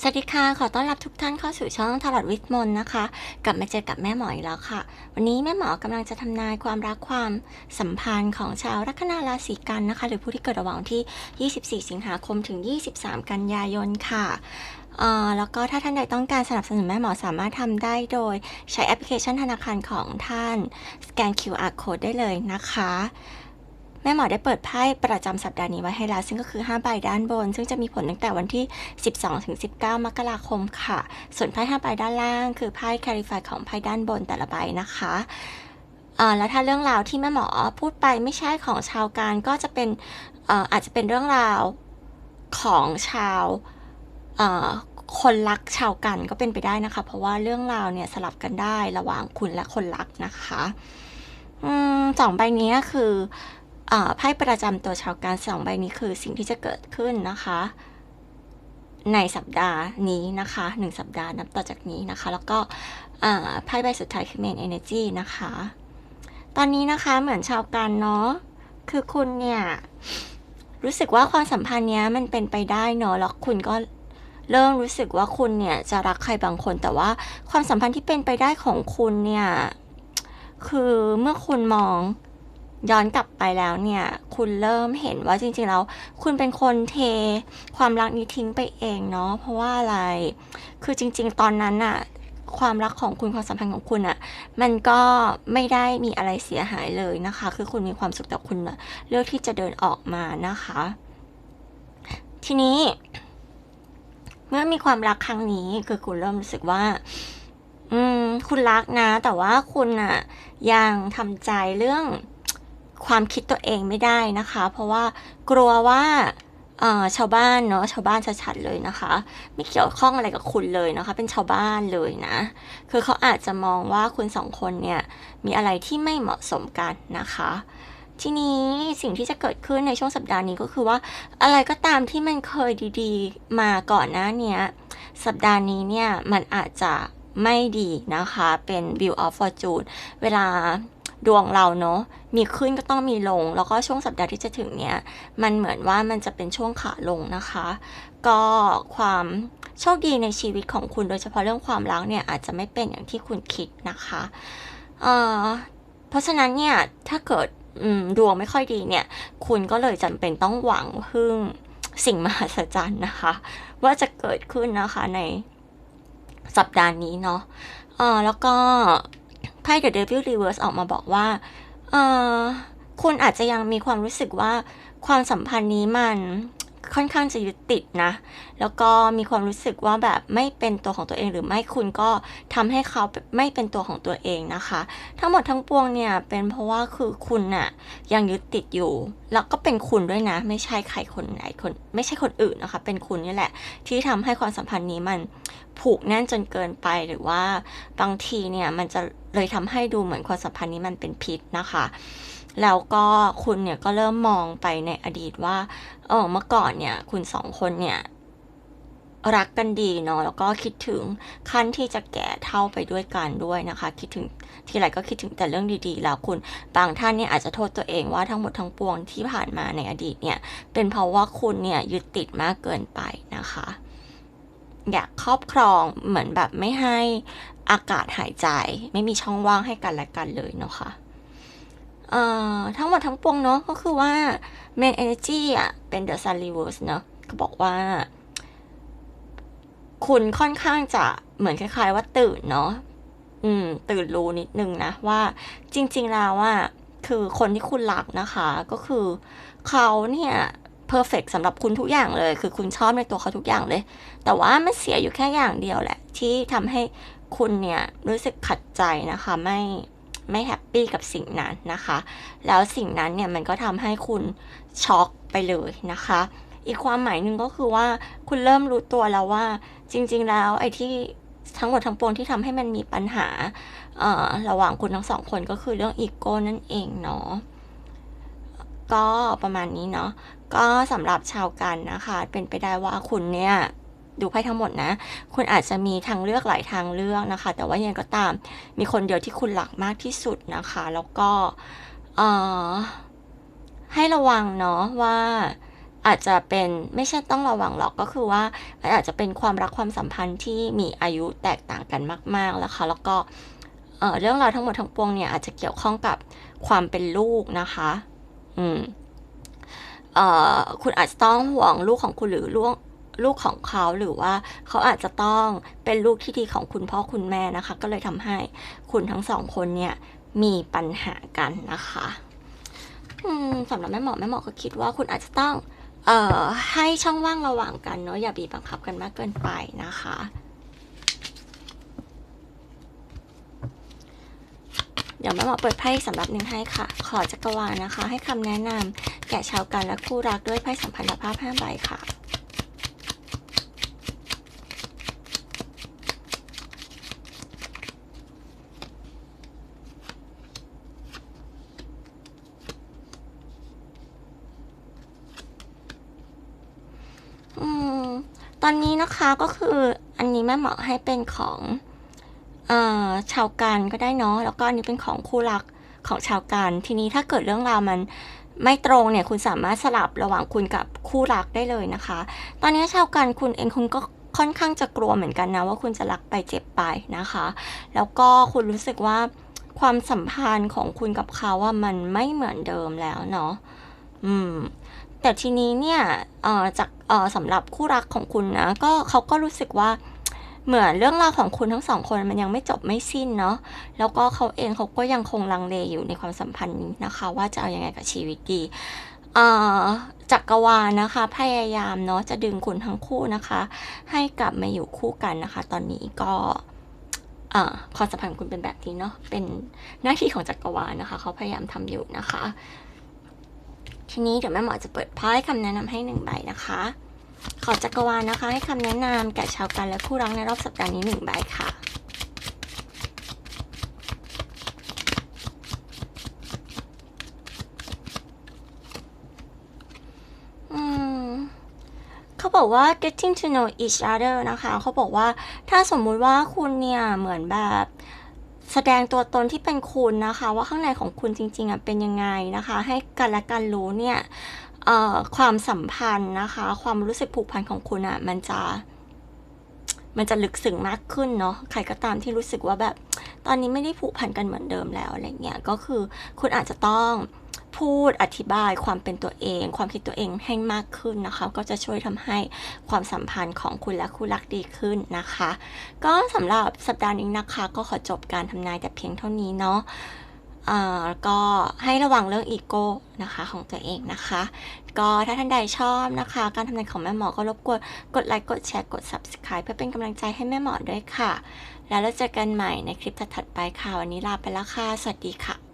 สวัสดีค่ะ ขอต้อนรับทุกท่านเข้าสู่ช่องทาร์ตวิทมนต์นะคะ กลับมาเจอกับแม่หมออีกแล้วค่ะ วันนี้แม่หมอกำลังจะทำนายความรักความสัมพันธ์ของชาวลัคนาราศีกันนะคะ หรือผู้ที่เกิดระหว่างที่ 24 สิงหาคมถึง 23 กันยายนค่ะเอ่อแล้วก็ถ้าท่านใดต้องการสนับสนุนแม่หมอสามารถทำได้โดยใช้แอปพลิเคชันธนาคารของท่าน สแกน QR code ได้เลยนะคะ ม่หมอได้เปิดไพ่ประจำสัปดาห์นี้ไว้ให้แล้ว ซึ่งก็คือ 5 ใบด้านบน ซึ่งจะมีผลตั้งแต่วันที่ 12ถึง19 มกราคมค่ะ ส่วนไพ่5ใบด้านล่าง คือไพ่คาริฟายของไพ่ด้านบนแต่ละใบนะคะแล้วถ้าเรื่องราวที่แม่หมอพูดไปไม่ใช่ของชาวการก็จะเป็นอ่อาจจะเป็นเรื่องราวของชาวคนรักชาวกันก็เป็นไปได้นะคะ เพราะว่าเรื่องราวเนี่ยสลับกันได้ระหว่างคุณและคนรักนะคะอสองใบนี้คือ ไพ่ประจำตัวชาวการสองใบนี้คือสิ่งที่จะเกิดขึ้นนะคะ ในสัปดาห์นี้นะคะหนึ่งสัปดาห์นับต่อจากนี้นะคะ แล้วก็ไพ่ใบสุดท้ายคือ Main Energy นะคะ ตอนนี้นะคะเหมือนชาวกันเนาะคือคุณเนี่ย รู้สึกว่าความสัมพันธ์เนี้ยมันเป็นไปได้เนาะแล้วคุณก็เริ่มรู้สึกว่าคุณเนี่ยจะรักใครบางคน แต่ว่าความสัมพันธ์ที่เป็นไปได้ของคุณเนี่ย คือเมื่อคุณมอง ย้อนกลับไปแล้วเนี่ย คุณเริ่มเห็นว่าจริงๆแล้ว คุณเป็นคนเทความรักนี้ทิ้งไปเองเนาะเพราะว่าอะไร คือจริง ๆ ตอนนั้นอะความรักของคุณความสัมพันธ์ของคุณอะมันก็ไม่ได้มีอะไรเสียหายเลยนะคะ คือคุณมีความสุขแต่คุณอะเลือกที่จะเดินออกมานะคะ ทีนี้ เมื่อมีความรักครั้งนี้คือคุณเริ่มรู้สึกว่า อืม คุณรักนะ แต่ว่าคุณอะยังทำใจเรื่อง ความคิดตัวเองไม่ได้นะคะ เพราะว่ากลัวว่าชาวบ้านเนาะชาวบ้านชัดๆเลยนะคะ ไม่เกี่ยวข้องอะไรกับคุณเลยนะคะ เป็นชาวบ้านเลยนะ คือเขาอาจจะมองว่าคุณสองคนเนี่ยมีอะไรที่ไม่เหมาะสมกันนะคะ ทีนี้สิ่งที่จะเกิดขึ้นในช่วงสัปดาห์นี้ก็คือว่าอะไรก็ตามที่มันเคยดีๆ มาก่อนหน้าเนี้ยสัปดาห์นี้เนี่ยมันอาจจะไม่ดีนะคะ เป็น view of fortune เวลาดวงเราเนาะ มีขึ้นก็ต้องมีลง แล้วก็ช่วงสัปดาห์ที่จะถึงเนี่ยมันเหมือนว่ามันจะเป็นช่วงขาลงนะคะ ก็ความโชคดีในชีวิตของคุณโดยเฉพาะเรื่องความรักเนี่ยอาจจะไม่เป็นอย่างที่คุณคิดนะคะเอ่อเพราะฉะนั้นเนี่ยถ้าเกิดดวงไม่ค่อยดีเนี่ย คุณก็เลยจำเป็นต้องหวังพึ่งสิ่งมหัศจรรย์นะคะ ว่าจะเกิดขึ้นนะคะในสัปดาห์นี้เนาะเออแล้วก็ไพ่ The Devil Reverse ออกมาบอกว่า เออคุณอาจจะยังมีความรู้สึกว่าความสัมพันธ์นี้มัน ค่อนข้างจะยึดติดนะ แล้วก็มีความรู้สึกว่าแบบไม่เป็นตัวของตัวเองหรือไม่คุณก็ทำให้เขาไม่เป็นตัวของตัวเองนะคะ ทั้งหมดทั้งปวงเนี่ยเป็นเพราะว่าคือคุณน่ะยังยึดติดอยู่ แล้วก็เป็นคุณด้วยนะ ไม่ใช่ใครคนไหนคน ไม่ใช่คนอื่นนะคะ เป็นคุณนี่แหละ ที่ทำให้ความสัมพันธ์นี้มันผูกแน่นจนเกินไปหรือว่าบางทีเนี่ยมันจะเลยทำให้ดูเหมือนความสัมพันธ์นี้มันเป็นพิษนะคะ แล้วก็คุณเนี่ยก็เริ่มมองไปในอดีตว่า เออเมื่อก่อนเนี่ย คุณสองคนเนี่ยรักกันดีเนาะแล้วก็คิดถึงขั้นที่จะแก่เท่าไปด้วยกันด้วยนะคะ คิดถึงทีไรก็คิดถึงแต่เรื่องดีๆ แล้วคุณบางท่านเนี่ยอาจจะโทษตัวเองว่าทั้งหมดทั้งปวงที่ผ่านมาในอดีตเนี่ย เป็นเพราะว่าคุณเนี่ยยึดติดมากเกินไปนะคะ อยากครอบครองเหมือนแบบไม่ให้อากาศหายใจ ไม่มีช่องว่างให้กันและกันเลยเนาะค่ะ เอ่อทั้งหมดทั้งปวงเนาะก็คือว่า main energy อะ เป็น the sun reverse เนาะก็บอกว่า คุณค่อนข้างจะเหมือนคล้าย ๆ ว่าตื่นเนาะอืม ตื่นรู้นิดนึงนะ ว่าจริง ๆ แล้วอะคือคนที่คุณรักนะคะ ก็คือเขาเนี่ย perfect สำหรับคุณทุกอย่างเลย คือคุณชอบในตัวเขาทุกอย่างเลย แต่ว่ามันเสียอยู่แค่อย่างเดียวแหละ ที่ทำให้คุณเนี่ยรู้สึกขัดใจนะคะ ไม่ ไม่แฮปปี้กับสิ่งนั้นนะคะ แล้วสิ่งนั้นเนี่ยมันก็ทำให้คุณช็อกไปเลยนะคะ อีกความหมายหนึ่งก็คือว่าคุณเริ่มรู้ตัวแล้วว่า จริง ๆ แล้วไอ้ที่ทั้งหมดทั้งปวงที่ทำให้มันมีปัญหาระหว่างคุณทั้งสองคนก็คือเรื่องอีโก้นั่นเองเนาะก็ประมาณนี้เนาะก็สำหรับชาวกันนะคะ เป็นไปได้ว่าคุณเนี่ย ดูไพ่ทั้งหมดนะ คุณอาจจะมีทางเลือกหลายทางเลือกนะคะ แต่ว่ายังก็ตามมีคนเดียวที่คุณหลักมากที่สุดนะคะ แล้วก็ให้ระวังเนาะว่าอาจจะเป็นไม่ใช่ต้องระวังหรอกก็คือว่ามันอาจจะเป็นความรักความสัมพันธ์ที่มีอายุแตกต่างกันมากๆแล้วค่ะแล้วก็เรื่องราวทั้งหมดทั้งปวงเนี่ยอาจจะเกี่ยวข้องกับความเป็นลูกนะคะ อืมเอ่อคุณอาจจะต้องห่วงลูกของคุณหรือลูก ลูกของเขาหรือว่าเขาอาจจะต้องเป็นลูกที่ดีของคุณพ่อคุณแม่นะคะ ก็เลยทำให้คุณทั้งสองคนเนี่ยมีปัญหากันนะคะสำหรับแม่หมอแม่หมอก็คิดว่าคุณอาจจะต้องเอ่อให้ช่องว่างระหว่างกันเนาะอย่าบีบบังคับกันมากเกินไปนะคะเดี๋ยวแม่หมอเปิดไพ่สำหรับหนึ่งให้ค่ะ ขอจักรวาลนะคะ ให้คำแนะนำแก่ชาวกันและคู่รักด้วยไพ่สัมพันธภาพห้าใบค่ะ อืม ต อนนี้นะคะก็คืออันนี้แม่หมอให้เป็นของเอ่อชาวกันก็ได้เนาะแล้วก็อันนี้เป็นของคู่รักของชาวกันทีนี้ถ้าเกิดเรื่องราวมันไม่ตรงเนี่ยคุณสามารถสลับระหว่างคุณกับคู่รักได้เลยนะคะ ตอนนี้ชาวกันคุณเองคุณก็ค่อนข้างจะกลัวเหมือนกันนะว่าคุณจะรักไปเจ็บไปนะคะ แล้วก็คุณรู้สึกว่าความสัมพันธ์ของคุณกับเขาว่ามันไม่เหมือนเดิมแล้วเนาะอืม แต่ทีนี้เนี่ยจากสำหรับคู่รักของคุณนะก็เขาก็รู้สึกว่าเหมือนเรื่องราวของคุณทั้งสองคนมันยังไม่จบไม่สิ้นเนาะ แล้วก็เขาเองเขาก็ยังคงลังเลอยู่ในความสัมพันธ์นะคะ ว่าจะเอาอยัางไงกับชีวิตดีจักรวาลนะคะ พยายามเนาะจะดึงคุณทั้งคู่นะคะ ให้กลับมาอยู่คู่กันนะคะ ตอนนี้ก็ความสัมพันธ์คุณเป็นแบบนี้เนาะ เป็นหน้าที่ของจักรวาลนะคะ เขาพยายามทำอยู่นะคะ ทีนี้เดี๋ยวแม่หมอจะเปิดไพ่คำแนะนำให้หนึ่งใบนะคะ ขอจักรวาลนะคะ ให้คำแนะนำแก่ชาวกันและคู่รักในรอบสัปดาห์นี้หนึ่งใบค่ะเขาบอกว่า getting to know each other นะคะ เขาบอกว่าถ้าสมมุติว่าคุณเนี่ย เหมือนแบบ แสดงตัวตนที่เป็นคุณนะคะ ว่าข้างในของคุณจริงๆอะเป็นยังไงนะคะ ให้กันและกันรู้เนี่ยความสัมพันธ์นะคะ ความรู้สึกผูกพันของคุณอะมันจะ มันจะลึกซึ้งมากขึ้นเนาะใครก็ตามที่รู้สึกว่าแบบ ตอนนี้ไม่ได้ผูกพันกันเหมือนเดิมแล้วอะไรเงี้ยก็คือคุณอาจจะต้อง พูดอธิบายความเป็นตัวเอง ความคิดตัวเองให้มากขึ้นนะคะ ก็จะช่วยทำให้ความสัมพันธ์ของคุณและคู่รักดีขึ้นนะคะ ก็สำหรับสัปดาห์นี้นะคะ ก็ขอจบการทำนายแต่เพียงเท่านี้เนาะอ่าก็ให้ระวังเรื่องอีโก้นะคะของตัวเองนะคะ ก็ถ้าท่านใดชอบนะคะ การทำนายของแม่หมอก็รบกวนกดไลค์กดแชร์กด subscribe เพื่อเป็นกำลังใจให้แม่หมอด้วยค่ะ แล้วเราเจอกันใหม่ในคลิปถัดๆไปค่ะ วันนี้ลาไปแล้วค่ะ สวัสดีค่ะ